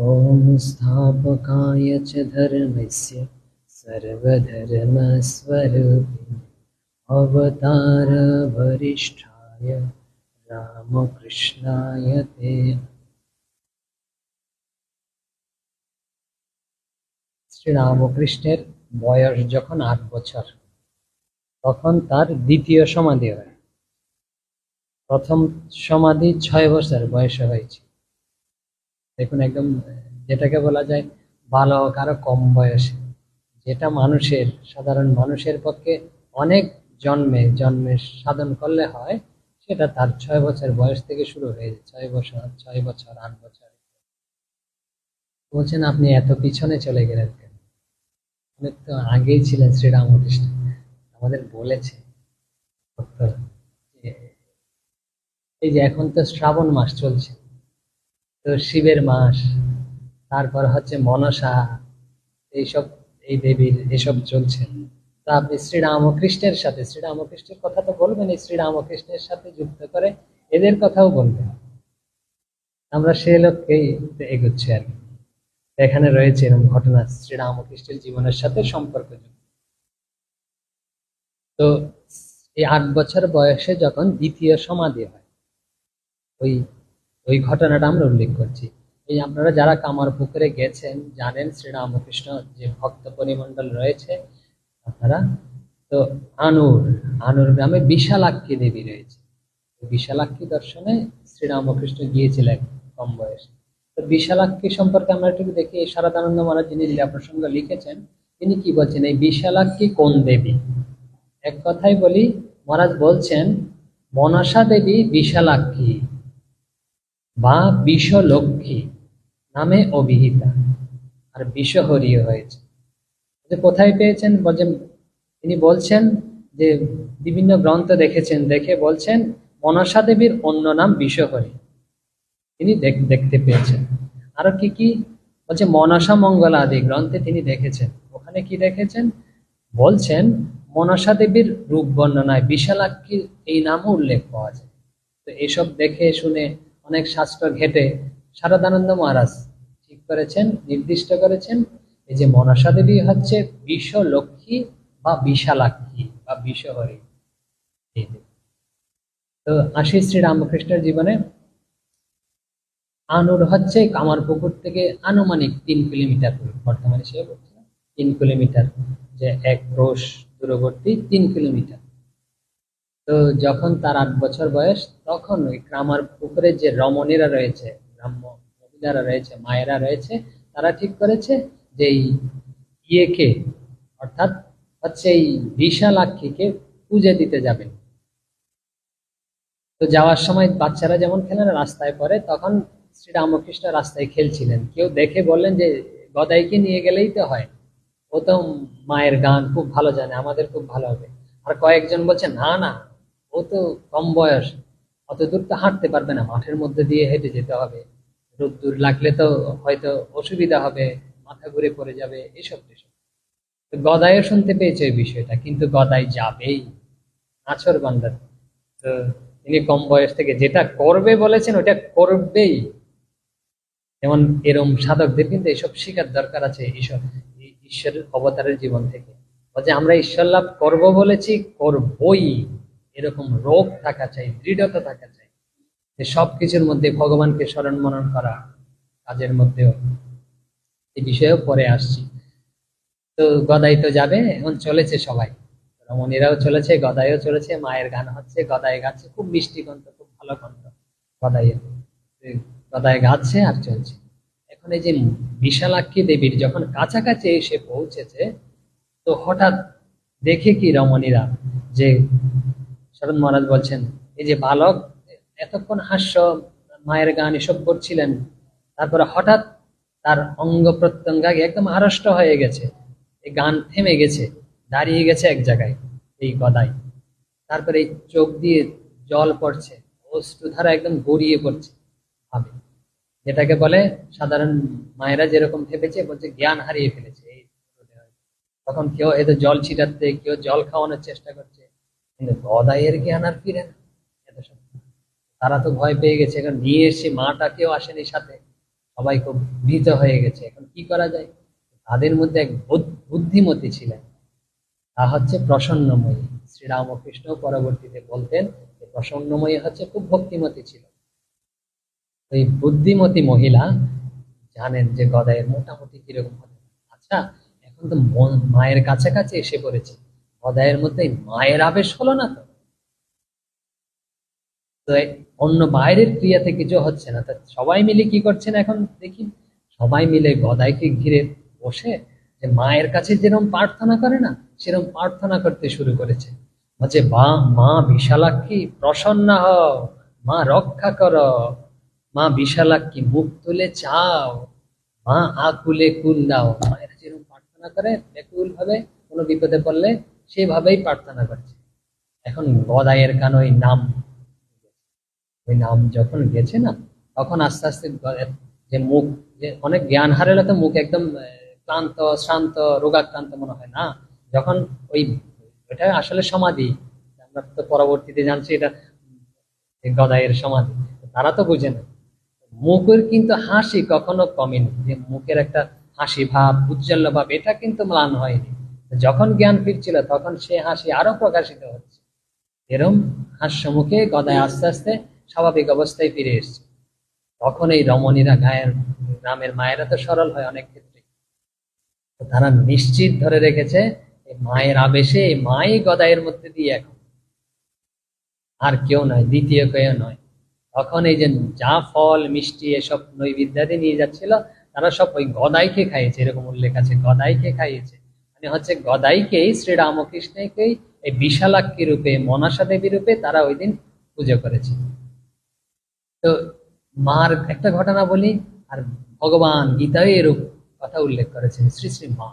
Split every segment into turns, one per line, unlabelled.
ॐ स्थापकाय च धर्मस्य सर्वधर्मस्वरूपिणे अवतारवरिष्ठाय रामकृष्णाय ते শ্রীরামকৃষ্ণের বয়স যখন আট বছর তখন তার দ্বিতীয় সমাধি হয় প্রথম সমাধি ছয় বছর বয়সে হয়েছে দেখুন একদম যেটাকে বলা যায় বালক আরও কম বয়সে। যেটা মানুষের, সাধারণ মানুষের পক্ষে অনেক জন্মে জন্মে সাধন করলে হয়, সেটা তার ছয় বছর বয়স থেকে শুরু হয়ে যায়। ছয় বছর ছয় বছর, আট বছর। বলছেন, আপনি এত পিছনে চলে গেলেন কেন? অনেক তো আগেই ছিলেন শ্রীরামকৃষ্ণ। আমাদের বলেছে এই যে এখন তো শ্রাবণ মাস চলছে তো শিবের মাস, তারপর হচ্ছে মনসা, এইসব, এই দেবীর, এসব চলছে। তা আপনি শ্রীরামকৃষ্ণের সাথে, শ্রীরামকৃষ্ণের কথা তো বলবেন, এই শ্রীরামকৃষ্ণের সাথে যুক্ত করে এদের কথাও বলবেন। আমরা সে লোককেই এগোচ্ছি আর কি। এখানে রয়েছে এরকম ঘটনা, শ্রীরামকৃষ্ণের জীবনের সাথে সম্পর্কযুক্ত তো এই আট বছর বয়সে যখন দ্বিতীয় সমাধি হয়, ওই ওই ঘটনাটা আমরা উল্লেখ করছি। এই আপনারা যারা কামার পুকুরে গেছেন, জানেন শ্রীরামকৃষ্ণ যে ভক্ত পরিমণ্ডল রয়েছে, আপনারা তো আনুর আনুর গ্রামে বিশালাক্ষী দেবী রয়েছে। বিশালাক্ষী দর্শনে শ্রীরামকৃষ্ণ গিয়েছিলেন কম বয়সে। তো বিশালাক্ষী সম্পর্কে আমরা একটু দেখি শারদানন্দ মহারাজ যিনি লীলা প্রসঙ্গ লিখেছেন, তিনি কি বলছেন, এই বিশালাক্ষী কোন দেবী? এক কথাই বলি, মহারাজ বলছেন, মনসা দেবী বিশালাক্ষী। বা বিশ্বলক্ষ্মী নামে অভিহিতা। আর বিশ্বহরীয় হয়েছে। কোথায় পেয়েছেন? তিনি বলছেন যে বিভিন্ন গ্রন্থ দেখেছেন, দেখে বলছেন, মনসা দেবীর অন্য নাম বিশ্বহরী তিনি দেখতে পেয়েছেন। আরও কি কি? বলছে, মনসা মঙ্গল আদি গ্রন্থে তিনি দেখেছেন। ওখানে কি দেখেছেন? বলছেন, মনসা দেবীর রূপ বর্ণনায় বিশালাক্ষীর এই নামও উল্লেখ পাওয়া যায়। তো এসব দেখে শুনে অনেক শাস্ত্র ঘেটে শারদানন্দ মহারাজ ঠিক করেছেন, নির্দিষ্ট করেছেন। এই যে মনসা দেবী হচ্ছে বিশ্ব লক্ষ্মী বা বিশালাক্ষী বা বিশ্বহরী তো আসি শ্রী রামকৃষ্ণের জীবনে। আনুর হচ্ছে কামারপুকুর থেকে আনুমানিক তিন কিলোমিটার বর্তমানে সে বলছে তিন কিলোমিটার। যে এক ক্রোশ দূরবর্তী তিন কিলোমিটার। যখন তার আট বছর বয়স, তখন ওই কামার পুকুরে যে রমণীরা রয়েছে ব্রাহ্ম মহিলারা রয়েছে, মায়েরা রয়েছে, তারা ঠিক করেছে যে এই ইয়েকে, অর্থাৎ হচ্ছে এই বিশালাক্ষীকে পুজো দিতে যাবেন তো যাওয়ার সময় বাচ্চারা যেমন খেলেন রাস্তায় পরে তখন শ্রী রামকৃষ্ণ রাস্তায় খেলছিলেন। কেউ দেখে বললেন যে গদাইকে নিয়ে গেলেই তো হয়। ও তো মায়ের গান খুব ভালো জানে, আমাদের খুব ভালো হবে। আর কয়েকজন বলছে, না না ও তো কম বয়স, অত দূর তো হাঁটতে পারবে না, মাঠের মধ্যে দিয়ে হেঁটে যেতে হবে। রোদ্দুর লাগলে তো হয়তো অসুবিধা হবে, মাথা ঘুরে পড়ে যাবে, এসব এসব গদাইও শুনতে পেয়েছে ওই বিষয়টা, কিন্তু গদাই যাবেই। আছর বান্দার। তো তিনি কম বয়স থেকে যেটা করবে বলেছেন, ওটা করবেই। যেমন এরম সাধকদের কিন্তু এসব শিকার দরকার আছে এইসব ঈশ্বরের অবতারের জীবন থেকে। আমরা ঈশ্বর লাভ করব বলেছি, করবই। এরকম রোগ থাকা চাই, দৃঢ়তা থাকা চাই, যে সব কিছুর মধ্যে ভগবানকে স্মরণ মনন করা কাজের মধ্যেও। এই বিষয়েও পরে আসছি। তো গদাই তো যাবে, এখন চলেছে সবাই। রমণীরাও চলেছে, গদাইও চলেছে, মায়ের গান হচ্ছে, গদাই গাচ্ছে, খুব মিষ্টি কণ্ঠ, খুব ভালো কণ্ঠ, গদাইয়ের। গদায় গাচ্ছে আর চলছে। এখন এই যে বিশালাক্ষী দেবীর যখন কাছাকাছি এসে পৌঁছেছে, তো হঠাৎ দেখে কি রমণীরা যে শরৎ মহারাজ বলছেন, এই যে বালক, এতক্ষণ হাস্য, মায়ের গান এসব করছিলেন, তারপরে হঠাৎ তার অঙ্গ প্রত্যঙ্গাগে একদম আড়ষ্ট হয়ে গেছে, এই গান থেমে গেছে, দাঁড়িয়ে গেছে এক জায়গায়, এই গদায় তারপরে এই চোখ দিয়ে জল পড়ছে, অশ্রুধারা একদম গড়িয়ে পড়ছে, ভাবে। যেটাকে বলে সাধারণ মায়েরা যেরকম ভেবেছে, বলছে জ্ঞান হারিয়ে ফেলেছে, এই তখন কেউ এদের জল ছিটাতে, কেউ জল খাওয়ানোর চেষ্টা করছে কিন্তু গদাইয়ের জ্ঞান আর ফিরে না। এত তারা তো ভয় পেয়ে গেছে। কারণ নিয়ে এসে মাটা কেউ আসেনি সাথে। সবাই খুব ভীত হয়ে গেছে। এখন কি করা যায়? তাদের মধ্যে এক বুদ- বুদ্ধিমতী ছিলেন। তা হচ্ছে প্রসন্নময়ী। শ্রীরামকৃষ্ণ পরবর্তীতে বলতেন প্রসন্নময়ী হচ্ছে খুব ভক্তিমতী ছিল। ওই বুদ্ধিমতী মহিলা জানেন যে গদায়ের মোটামুটি কীরকম হবে আচ্ছা এখন তো মায়ের কাছাকাছি এসে পড়েছে। গদায়ের মধ্যে মায়ের আবেশ হলো না তো? তো অন্য বাইরের ক্রিয়াতে কিছু হচ্ছে না, তা সবাই মিলে কি করছেন এখন দেখি? সবাই মিলে গদাইকে ঘিরে বসে যে মায়ের কাছে যেরকম প্রার্থনা করে না সেরকম প্রার্থনা করতে শুরু করেছে। বলছে, বা, মা বিশালাক্ষী, প্রসন্ন হও, মা রক্ষা করো, মা বিশালাক্ষী মুখ তুলে চাও, মা আকুলে কুল দাও। মায়ের যেরকম প্রার্থনা করে ব্যাকুল ভাবে কোনো বিপদে পড়লে সেভাবেই প্রার্থনা করছে। এখন গদাইয়ের কান ওই নাম ওই নাম যখন গেছে না, তখন আস্তে আস্তে যে মুখ, যে অনেক জ্ঞান হারালে তো মুখ একদম ক্লান্ত, শ্রান্ত, রোগাক্রান্ত মনে হয় না? যখন ওই এটা আসলে সমাধি। আমরা তো পরবর্তীতে জানছি এটা যে গদাইয়ের সমাধি। তারা তো বুঝে না। মুখের কিন্তু হাসি কখনো কমেনি। যে মুখের একটা হাসি ভাব, উজ্জ্বল ভাব, এটা কিন্তু ম্লান হয়নি। যখন জ্ঞান ফিরছিল, তখন সে হাসি আরও প্রকাশিত হচ্ছে। এরম হাস্যমুখে গদায় আস্তে আস্তে স্বাভাবিক অবস্থায় ফিরে এসছে। তখন এই রমণীরা গায়ের গ্রামের মায়েরা তো সরল হয় অনেক ক্ষেত্রে। তারা নিশ্চিত ধরে রেখেছে মায়ের আবেশে মাই গদায়ের মধ্যে দিয়ে এখন। আর কেউ নয়, দ্বিতীয় কেউ নয়। তখন এই যে যা ফল, মিষ্টি, এসব নৈবিদ্যাদি নিয়ে যাচ্ছিল, তারা সব ওই গদাইকে খাইয়েছে, এরকম উল্লেখ আছে, গদাইকে খাইয়েছে। মানে হচ্ছে গদাইকেই শ্রী রামকৃষ্ণকেই এই বিশালাক্ষী রূপে, মনাসা দেবী রূপে তারা ওই দিন পুজো করেছে। তো মার একটা ঘটনা বলি, আর ভগবান গীতায় এরূপ কথা উল্লেখ করেছেন, শ্রী শ্রী মা।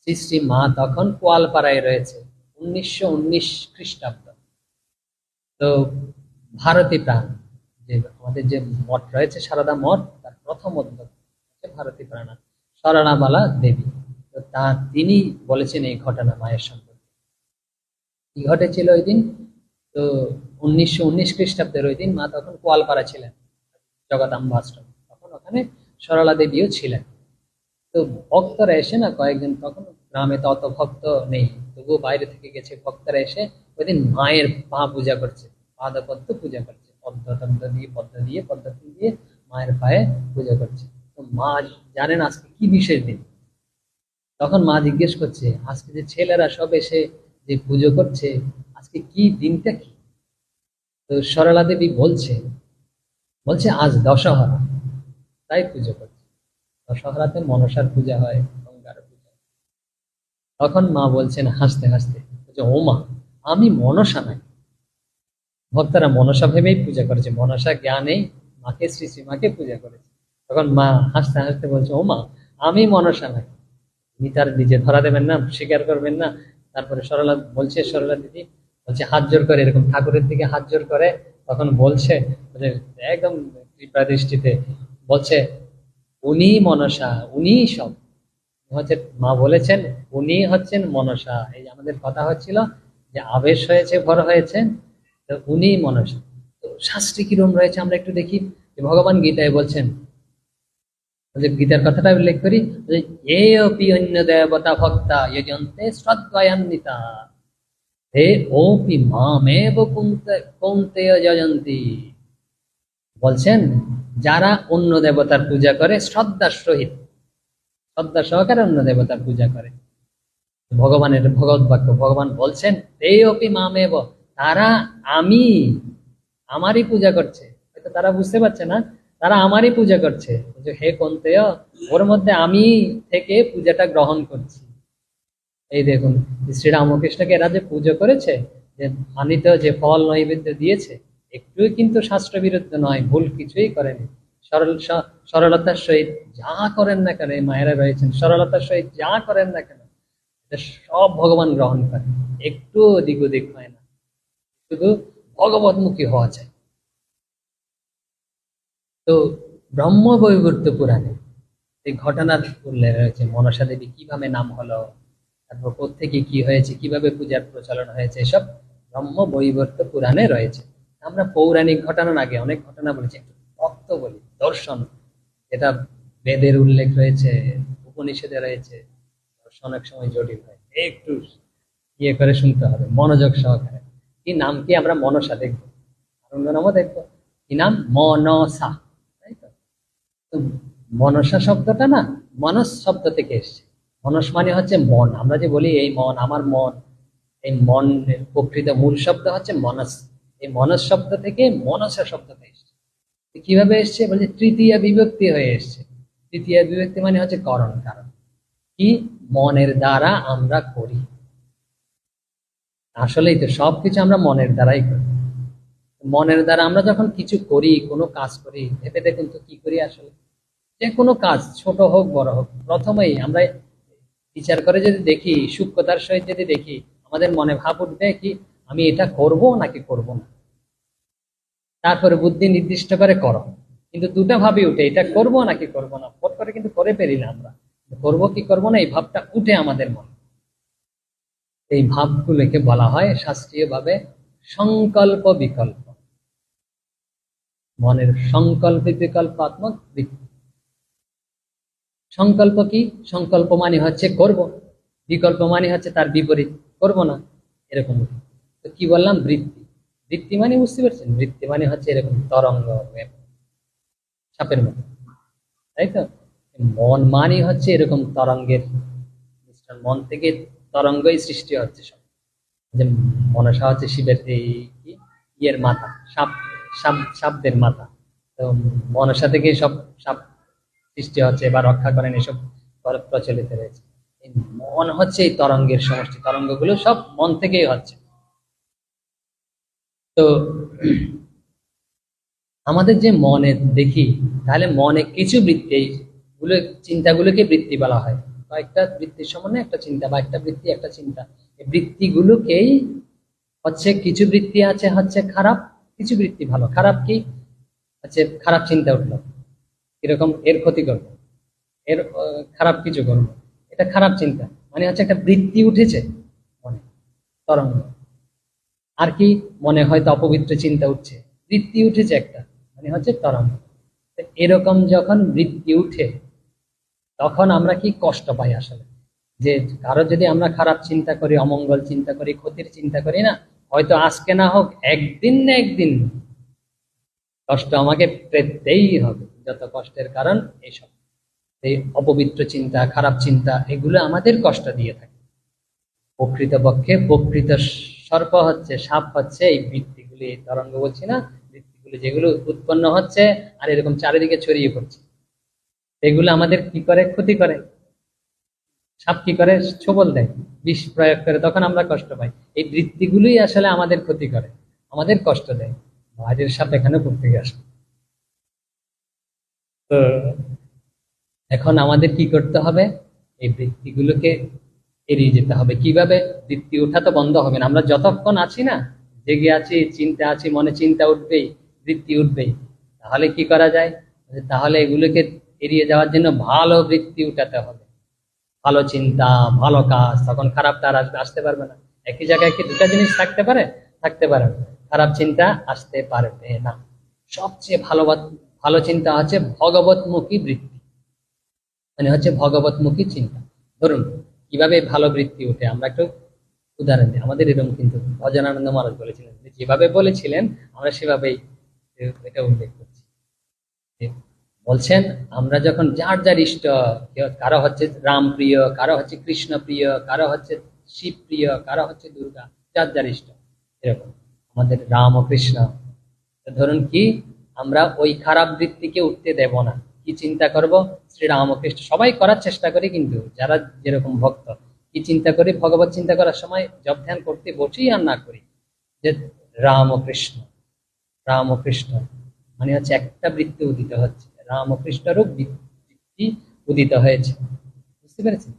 শ্রী শ্রী মা তখন কোয়ালপাড়ায় রয়েছে, উনিশশো উনিশ খ্রিস্টাব্দ। তো ভারতী প্রাণ, যে আমাদের যে মঠ রয়েছে, সারদা মঠ, তার প্রথম অধ্যক্ষ ভারতী প্রাণা সরলামালা দেবী। তো তিনি বলেছেন এই ঘটনা মায়ের সম্পর্কে। কি ঘটেছিল ওই দিন? তো উনিশশো উনিশ খ্রিস্টাব্দের ওই দিন মা তখন কোয়ালপাড়া ছিলেন জগদাম্বা আশ্রম তখন ওখানে সরলা দেবীও ছিলেন। তো ভক্তরা এসে না কয়েকজন তখন গ্রামে তো অত ভক্ত নেই, তবুও বাইরে থেকে গেছে ভক্তরা এসে ওই দিন মায়ের পা পূজা করছে, পাদপদ্ম পূজা করছে পদ্ম টদ্ম দিয়ে, পদ্ম দিয়ে পদ্ধতি দিয়ে মায়ের পায়ে পূজা করছে। তো মা জানেন আজকে কি বিশেষ দিন? তখন মা জিজ্ঞেস করছে আজকে যে ছেলেরা সব এসে যে পুজো করছে আজকে কি দিনটা কি? তো সরলা দেবী বলছে বলছে আজ দশহরা তাই পুজো করছে। দশহরাতে মনসার পূজা হয় গঙ্গার পূজা তখন মা বলছেন হাসতে হাসতে বলছে, ও মা আমি মনসা নাই। ভক্তরা মনসা ভেবেই পূজা করেছে মনসা জ্ঞানেই মাকে শ্রী শ্রীমাকে পূজা করেছে। তখন মা হাসতে হাসতে বলছে ও মা আমি মনসা নাই। তার নিজে ধরা দেবেন না, স্বীকার করবেন না। তারপরে সরলা বলছে, সরলা দিদি বলছে, হাত জোর করে, এরকম ঠাকুরের দিকে হাত জোর করে, তখন বলছে একদম কৃপা দৃষ্টিতে বলছে, উনি মনসা, উনি সব। হচ্ছে মা বলেছেন, উনি হচ্ছেন মনসা। এই আমাদের কথা হচ্ছিল যে আবেশ হয়েছে, ভর হয়েছে, তো উনি মনসা। তো শাস্ত্রে কিরম রয়েছে আমরা একটু দেখি। ভগবান গীতায় বলছেন গীতার কথাটা উল্লেখ করি এ অপি অন্য দেবতা ভক্তা যজন্তে শ্রদ্ধায়ান্বিতা। হে ওপি মামেব কুন্তে যজন্তি। বলছেন, যারা অন্য দেবতার পূজা করে শ্রদ্ধার সহিত শ্রদ্ধা সহকারে অন্য দেবতার পূজা করে। ভগবানের ভগবত বাক্য, ভগবান বলছেন তে অপি মামেব, তারা আমি, আমারই পূজা করছে। হয়তো তারা বুঝতে পারছে না তারা আমারই পূজা করছে। হে কন্তেয়, ওর মধ্যে আমি থেকে পূজাটা গ্রহণ করছি। এই দেখুন, শ্রীরামকৃষ্ণকে এরা যে পুজো করেছে, যে আনিত যে ফল, নৈবেদ্য দিয়েছে একটু কিন্তু শাস্ত্র বিরুদ্ধ নয়, ভুল কিছুই করেনি। সরল সরলতার সহিত যা করেন না কেন, এই মায়েরা রয়েছেন, সরলতার সহিত যা করেন না কেন সব ভগবান গ্রহণ করে একটু দিক ওদিক হয় না, শুধু ভগবতমুখী হওয়া চাই। তো ব্রহ্ম বৈবর্ত পুরাণে এই ঘটনার উল্লেখ রয়েছে। মনসা দেবী কীভাবে নাম হলো, তারপর কোথেকে কি হয়েছে, কীভাবে পূজার প্রচলন হয়েছে, এসব ব্রহ্ম বৈবর্ত পুরাণে রয়েছে। আমরা পৌরাণিক ঘটনার আগে অনেক ঘটনা বলেছি, একটু বলি, দর্শন। এটা বেদের উল্লেখ রয়েছে, উপনিষদে রয়েছে অনেক সময় জটিল হয়। একটু ইয়ে করে শুনতে হবে, মনোযোগ সহকারে। কি নাম কি আমরা মনসা দেখব? অন্য নামও দেখব। কি নাম? মনসা। মনসা শব্দটা না, মনস শব্দ থেকে এসছে। মনস মানে হচ্ছে মন। আমরা যে বলি এই মন, আমার মন, এই মন প্রকৃত মূল শব্দ হচ্ছে মনস। এই মনস শব্দ থেকে মনসা শব্দটা এসছে। কীভাবে এসছে? বলছে তৃতীয় বিভক্তি হয়ে এসছে। তৃতীয় বিভক্তি মানে হচ্ছে করণ কারণ। কি? মনের দ্বারা আমরা করি। আসলেই তো সবকিছু আমরা মনের দ্বারাই করি। মনের দ্বারা আমরা যখন কিছু করি, কোনো কাজ করি, ভেবে দেখুন তো কি করি আসলে? যে কোনো কাজ, ছোট হোক, বড় হোক, প্রথমেই আমরা বিচার করে যদি দেখি, সূক্ষ্মতার সহিত যদি দেখি, আমাদের মনে ভাব উঠবে কি, আমি এটা করব নাকি করব না? তারপরে বুদ্ধি নির্দিষ্ট করে করো। কিন্তু দুটা ভাবই উঠে, এটা করব নাকি করব না? পট করে কিন্তু করে পেরি না আমরা। করব কি করব না, এই ভাবটা উঠে আমাদের মনে। এই ভাবগুলোকে বলা হয় শাস্ত্রীয় ভাবে সংকল্প বিকল্প। মনের সংকল্প বিকল্পাত্মক বৃত্তি সংকল্প কি? সংকল্প মানে হচ্ছে করব। বিকল্প মানে হচ্ছে তার বিপরীত করব না। এরকম তো কি বললাম? বৃত্তি। বৃত্তি মানে বুঝতে পারছেন? বৃত্তি মানে হচ্ছে এরকম তরঙ্গ সাপের মতো। তাই তো? মন মানে হচ্ছে এরকম তরঙ্গের মন থেকে তরঙ্গই সৃষ্টি হচ্ছে সব। যে মনসা হচ্ছে শিবের এই ইয়ের মাথা। সাপ সাপ সাপদের মাথা। তো মনসা থেকে সব সাপ সৃষ্টি হচ্ছে বা রক্ষা করেন এসব প্রচলিত রয়েছে। মন হচ্ছে এই তরঙ্গের সমষ্টি। তরঙ্গগুলো সব মন থেকেই হচ্ছে। তো আমাদের যে মনে দেখি, তাহলে মনে কিছু বৃত্তি এইগুলো চিন্তাগুলোকে বৃত্তি বলা হয়। কয়েকটা বৃত্তির সমন্বয়ে একটা চিন্তা বা একটা বৃত্তি, একটা চিন্তা। এই বৃত্তিগুলোকেই হচ্ছে কিছু বৃত্তি আছে হচ্ছে খারাপ, কিছু বৃত্তি ভালো। খারাপ কি? হচ্ছে খারাপ চিন্তা উঠল। এরকম এর ক্ষতি করব। এর খারাপ কিছু করব। এটা খারাপ চিন্তা। মানে হচ্ছে একটা বৃত্তি উঠেছে মনে, তরঙ্গ। আর কি মনে হয়তো অপবিত্র চিন্তা উঠছে। বৃত্তি উঠেছে একটা মানে হচ্ছে তরঙ্গ। এরকম যখন বৃত্তি উঠে, তখন আমরা কি কষ্ট পাই আসলে? যে কারও যদি আমরা খারাপ চিন্তা করি, অমঙ্গল চিন্তা করি, ক্ষতির চিন্তা করি না, হয়তো আজকে না হোক, একদিন না একদিন কষ্ট আমাকে পেতেই হবে। যত কষ্টের কারণ এইসব এই অপবিত্র চিন্তা, খারাপ চিন্তা, এগুলো আমাদের কষ্ট দিয়ে থাকে। প্রকৃতপক্ষে প্রকৃত সর্প হচ্ছে, সাপ হচ্ছে, এই বৃত্তিগুলি তরঙ্গ বলছি না, বৃত্তিগুলি যেগুলো উৎপন্ন হচ্ছে আর এরকম চারিদিকে ছড়িয়ে পড়ছে। এগুলো আমাদের কি করে? ক্ষতি করে। সাপ কি করে? ছোবল দেয়। বিষ প্রয়োগ করে, তখন আমরা কষ্ট পাই। এই বৃত্তিগুলোই আসলে আমাদের ক্ষতি করে, আমাদের কষ্ট দেয়। বাইরের সাপ এখানে পড়তে আসে এখন আমাদের কি করতে হবে? এই বৃত্তিগুলোকে এড়িয়ে যেতে হবে। কীভাবে? বৃত্তি ওঠা তো বন্ধ হবে না। আমরা যতক্ষণ আছি না, জেগে আছি, চিন্তা আছি, মনে চিন্তা উঠবেই, বৃত্তি উঠবেই, তাহলে কি করা যায়? তাহলে এগুলোকে এড়িয়ে যাওয়ার জন্য ভালো বৃত্তি উঠাতে হবে। ভালো চিন্তা, ভালো কাজ, তখন খারাপটা আর আসবে আসতে পারবে না। একই জায়গায় কি দুটা জিনিস থাকতে পারে? থাকতে পারে খারাপ চিন্তা আসতে পারবে না। সবচেয়ে ভালো ভালো চিন্তা হচ্ছে ভগবতমুখী বৃত্তি। মানে হচ্ছে ভগবতমুখী চিন্তা। ধরুন, কীভাবে ভালো বৃত্তি ওঠে? আমরা একটু উদাহরণ দিই। আমাদের এরকম কিন্তু ভজনানন্দ মহারাজ বলেছিলেন যেভাবে বলেছিলেন, আমরা সেভাবেই এটা উল্লেখ করছি। বলছেন, আমরা যখন যার যার ইষ্ট কারও হচ্ছে রাম প্রিয়, কারও হচ্ছে কৃষ্ণ প্রিয়, কারও হচ্ছে শিব প্রিয়, কারও হচ্ছে দুর্গা, যার যার ইষ্ট, এরকম। আমাদের রাম ও কৃষ্ণ। ধরুন কি আমরা ওই খারাপ বৃত্তিকে উঠতে দেব না। কি চিন্তা করব? শ্রী রামকৃষ্ণ সবাই করার চেষ্টা করি কিন্তু, যারা যেরকম ভক্ত, কি চিন্তা করি? ভগবত চিন্তা করার সময় জব ধ্যান করতে বসেই আর না করি। যে রামকৃষ্ণ ও কৃষ্ণ রাম ও কৃষ্ণ মানে হচ্ছে একটা বৃত্তি উদিত হচ্ছে। রাম ও কৃষ্ণরও বৃত্তি উদিত হয়েছে। বুঝতে পেরেছেন?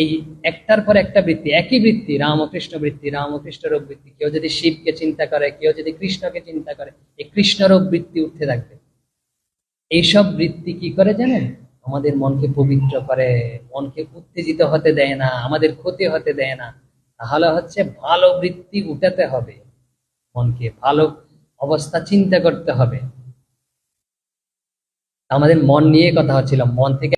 এই একটার পর একটা বৃত্তি, একই বৃত্তি, রামকৃষ্ণ বৃত্তি রামকৃষ্ণরূপ বৃত্তি, কেউ যদি শিবকে চিন্তা করে, কেউ যদি কৃষ্ণকে চিন্তা করে, এই কৃষ্ণরূপ বৃত্তি উঠতে থাকবে। এইসব বৃত্তি কি করে জানেন? আমাদের মনকে পবিত্র করে, মনকে উত্তেজিত হতে দেয় না, আমাদের ক্ষতি হতে দেয় না। তাহলে হচ্ছে ভালো বৃত্তি উঠাতে হবে, মনকে ভালো অবস্থা চিন্তা করতে হবে। আমাদের মন নিয়ে কথা হচ্ছিল, মন থেকে